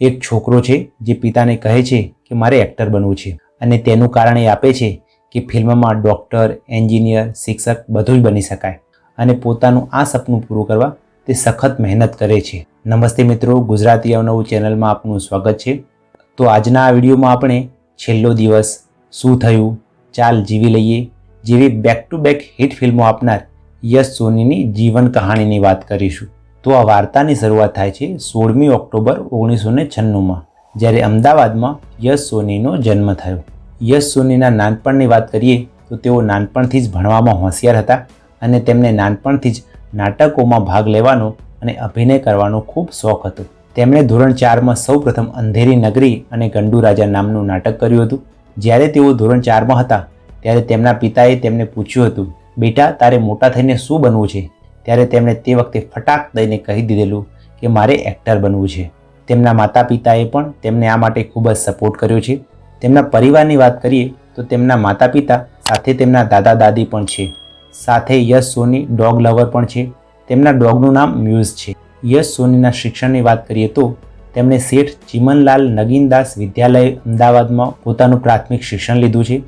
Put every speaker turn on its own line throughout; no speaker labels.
એક છોકરો છે જે પિતાને કહે છે કે મારે એક્ટર બનવું છે. અને તેનું કારણ એ આપે છે કે ફિલ્મમાં ડૉક્ટર, એન્જિનિયર, શિક્ષક બધું જ બની શકાય. અને પોતાનું આ સપનું પૂરું કરવા તે સખત મહેનત કરે છે. નમસ્તે મિત્રો, ગુજરાતી અવનવું ચેનલમાં આપનું સ્વાગત છે. તો આજના આ વિડીયોમાં આપણે છેલ્લો દિવસ શું થયું, ચાલ જીવી લઈએ જેવી બેક ટુ બેક હિટ ફિલ્મો આપનાર યશ સોનીની જીવન કહાણીની વાત કરીશું. તો આ વાર્તાની શરૂઆત થાય છે સોળમી ઓક્ટોબર ઓગણીસો ને છન્નુંમાં, જ્યારે અમદાવાદમાં યશ સોનીનો જન્મ થયો. યશ સોનીના નાનપણની વાત કરીએ તો તેઓ નાનપણથી જ ભણવામાં હોશિયાર હતા અને તેમને નાનપણથી જ નાટકોમાં ભાગ લેવાનો અને અભિનય કરવાનો ખૂબ શોખ હતો. તેમણે ધોરણ ચારમાં સૌપ્રથમ અંધેરી નગરી અને ગંડુ રાજા નામનું નાટક કર્યું હતું. જ્યારે તેઓ ધોરણ ચારમાં હતા, ત્યારે તેમના પિતાએ તેમને પૂછ્યું હતું, બેટા, તારે મોટા થઈને શું બનવું છે? ત્યારે તેમણે તે વખતે ફટાક દઈને કહી દીધેલું કે મારે એક્ટર બનવું છે. તેમના માતા પિતાએ પણ તેમને આ માટે ખૂબ જ સપોર્ટ કર્યો છે. તેમના પરિવારની વાત કરીએ તો તેમના માતા પિતા સાથે તેમના દાદા દાદી પણ છે. સાથે યશ સોની ડોગ લવર પણ છે. તેમના ડોગનું નામ મ્યુઝ છે. યશ સોનીના શિક્ષણની વાત કરીએ તો તેમણે શેઠ ચિમનલાલ નગીનદાસ વિદ્યાલય અમદાવાદમાં પોતાનું પ્રાથમિક શિક્ષણ લીધું છે.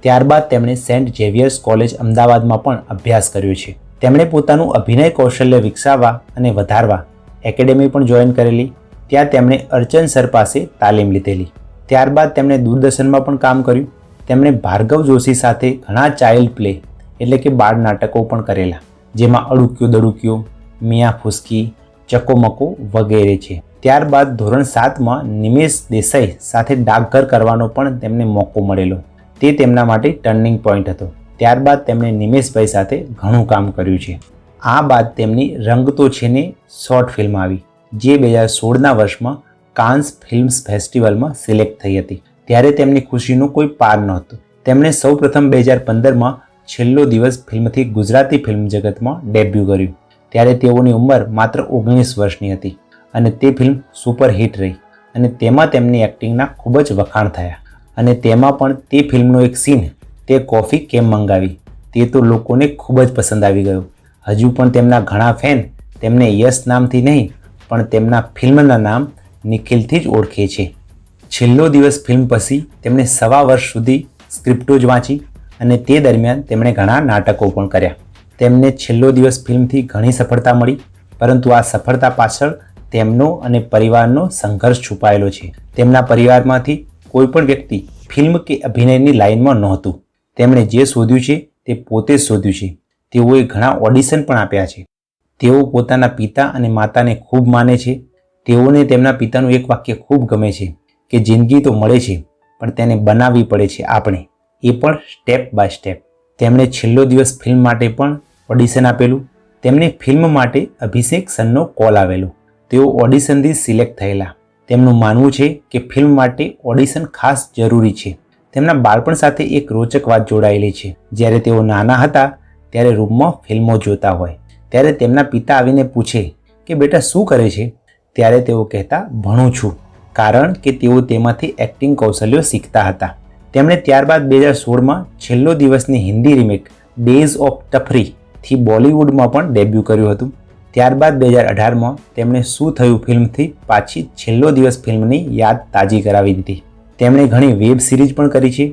ત્યારબાદ તેમણે સેન્ટ ઝેવિયર્સ કોલેજ અમદાવાદમાં પણ અભ્યાસ કર્યો છે. તેમણે પોતાનું અભિનય કૌશલ્ય વિકસાવવા અને વધારવા એકેડેમી પણ જોઈન કરેલી. ત્યાં તેમણે અર્ચન સર પાસે તાલીમ લીધેલી. ત્યારબાદ તેમણે દૂરદર્શનમાં પણ કામ કર્યું. તેમણે ભાર્ગવ જોશી સાથે ઘણા ચાઇલ્ડ પ્લે એટલે કે બાળ નાટકો પણ કરેલા, જેમાં અડુક્યો દડુક્યો, મિયા ફુસકી, ચકોમકો વગેરે છે. ત્યારબાદ ધોરણ સાતમાં નિમેશ દેસાઈ સાથે ડાકઘર કરવાનો પણ તેમને મોકો મળેલો. તે તેમના માટે ટર્નિંગ પોઈન્ટ હતો. ત્યારબાદ તેમણે નિમેશભાઈ સાથે ઘણું કામ કર્યું છે. આ બાદ તેમની રંગ તો છે ને શોર્ટ ફિલ્મ આવી, જે બે હજાર સોળના વર્ષમાં કાન્સ ફિલ્મ્સ ફેસ્ટિવલમાં સિલેક્ટ થઈ હતી. ત્યારે તેમની ખુશીનું કોઈ પાર નહોતું. તેમણે સૌપ્રથમ બે હજાર પંદરમાં છેલ્લો દિવસ ફિલ્મથી ગુજરાતી ફિલ્મ જગતમાં ડેબ્યુ કર્યું. ત્યારે તેઓની ઉંમર માત્ર ઓગણીસ વર્ષની હતી અને તે ફિલ્મ સુપરહિટ રહી અને તેમાં તેમની એક્ટિંગના ખૂબ જ વખાણ થયા. અને તેમાં પણ તે ફિલ્મનો એક સીન તે કોફી કેમ મંગાવી? તે તો લોકોને ખૂબ જ પસંદ આવી ગયો. હજુ પણ તેમના ઘણા ફેન તેમને યશ નામથી નહીં, પણ તેમના ફિલ્મના નામ નિખિલથી જ ઓળખે છે. છેલ્લો દિવસ ફિલ્મ પછી તેમણે સવા વર્ષ સુધી સ્ક્રિપ્ટો જ વાંચી અને તે દરમિયાન તેમણે ઘણા નાટકો પણ કર્યા. તેમને છેલ્લો દિવસ ફિલ્મથી ઘણી સફળતા મળી, પરંતુ આ સફળતા પાછળ તેમનો અને પરિવારનો સંઘર્ષ છુપાયેલો છે. તેમના પરિવારમાંથી કોઈ પણ વ્યક્તિ ફિલ્મ કે અભિનયની લાઇનમાં નહોતું. તેમણે જે શોધ્યું છે તે પોતે જ શોધ્યું છે. તેઓએ ઘણા ઓડિશન પણ આપ્યા છે. તેઓ પોતાના પિતા અને માતાને ખૂબ માને છે. તેઓને તેમના પિતાનું એક વાક્ય ખૂબ ગમે છે કે જિંદગી તો મળે છે, પણ તેને બનાવવી પડે છે આપણે. એ પણ સ્ટેપ બાય સ્ટેપ તેમણે છેલ્લો દિવસ ફિલ્મ માટે પણ ઓડિશન આપેલું. તેમને ફિલ્મ માટે અભિષેક સનનો કોલ આવેલો. તેઓ ઓડિશનથી સિલેક્ટ થયેલા. તેમનું માનવું છે કે ફિલ્મ માટે ઓડિશન ખાસ જરૂરી છે. તેમના બાળપણ સાથે એક રોચક વાત જોડાયેલી છે. જ્યારે તેઓ નાના હતા, ત્યારે રૂમમાં ફિલ્મો જોતા હોય. ત્યારે તેમના પિતા આવીને પૂછે કે, બેટા, શું કરે છે? ત્યારે તેઓ કહેતા, ભણું છું. કારણ કે તેઓ તેમાંથી એક્ટિંગ કૌશલ્યો શીખતા હતા. તેમણે ત્યારબાદ બે હજાર સોળમાં છેલ્લો દિવસની Hindi remake days of Tafree થી બોલિવૂડમાં પણ ડેબ્યુ કર્યું હતું. ત્યારબાદ બે હજાર અઢારમાં તેમણે શું થયું ફિલ્મથી પાછી છેલ્લો દિવસ ફિલ્મની યાદ તાજી કરાવી દીધી. તેમણે ઘણી વેબ સિરીઝ પણ કરી છે,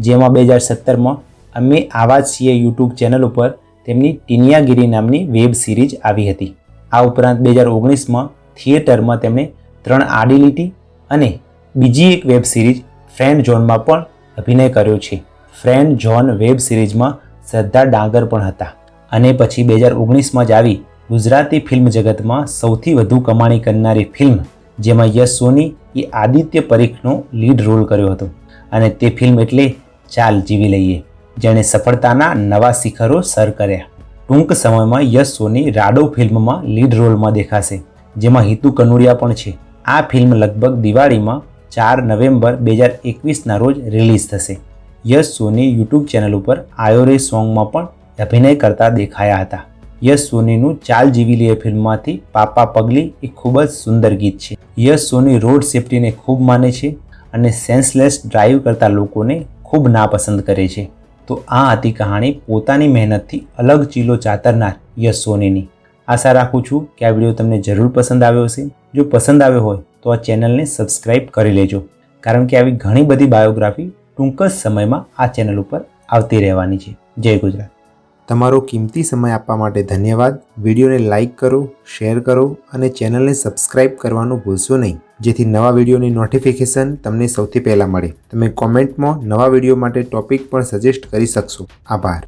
જેમાં બે હજાર સત્તરમાં અમે આવા છીએ યુટ્યુબ ચેનલ ઉપર તેમની ટીનિયાગીરી નામની વેબ સિરીઝ આવી હતી. આ ઉપરાંત બે હજાર ઓગણીસમાં થિયેટરમાં તેમણે ત્રણ આડી લીટી અને બીજી એક વેબ સિરીઝ ફ્રેન્ડ ઝોનમાં પણ અભિનય કર્યો છે. ફ્રેન્ડ ઝોન વેબ સિરીઝમાં શ્રદ્ધા ડાંગર પણ હતા. અને પછી બે હજાર ઓગણીસમાં જ આવી ગુજરાતી ફિલ્મ જગતમાં સૌથી વધુ કમાણી કરનારી ફિલ્મ, જેમાં યશ સોની એ આદિત્ય પરીખનો લીડ રોલ કર્યો હતો. અને તે ફિલ્મ એટલે ચાલ જીવી લઈએ. જેણે સફળતાના નવા શિખરો સર કર્યા. ટૂંક સમયમાં યશ સોની રાડો ફિલ્મમાં લીડ રોલમાં દેખાશે. જેમાં હિતુ કનુડિયા પણ છે. આ ફિલ્મ લગભગ દિવાળીમાં ચાર નવેમ્બર બે હજાર એકવીસના રોજ રિલીઝ થશે. યશ સોની યુટ્યુબ ચેનલ ઉપર આયોરે સોંગમાં પણ અભિનય કરતા દેખાયા હતા. યશ સોનીનું ચાલ જીવી લે ફિલ્મમાંથી પાપા પગલી એ ખૂબ જ સુંદર ગીત છે. યશ સોની રોડ સેફટીને ખૂબ માને છે અને સેન્સલેસ ડ્રાઈવ કરતા લોકોને ખૂબ નાપસંદ કરે છે. તો આ હતી કહાણી પોતાની મહેનતથી અલગ ચીલો ચાતરનાર યશ સોનીની. આશા રાખું છું કે આ વીડિયો તમને જરૂર પસંદ આવ્યો હશે. જો પસંદ આવ્યો હોય તો આ ચેનલને સબસ્ક્રાઇબ કરી લેજો. કારણ કે આવી ઘણી બધી બાયોગ્રાફી ટૂંક જ સમયમાં આ ચેનલ ઉપર આવતી રહેવાની છે. જય ગુજરાત.
તમારો કિંમતી સમય આપવા માટે ધન્યવાદ. વિડીયોને લાઇક કરો, શેર કરો અને ચેનલને સબસ્ક્રાઇબ કરવાનું ભૂલશો નહીં. જેથી નવા વિડીયોની નોટિફિકેશન તમને સૌથી પહેલાં મળે. તમે કોમેન્ટમાં નવા વીડિયો માટે ટોપિક પણ સજેસ્ટ કરી શકશો. આભાર.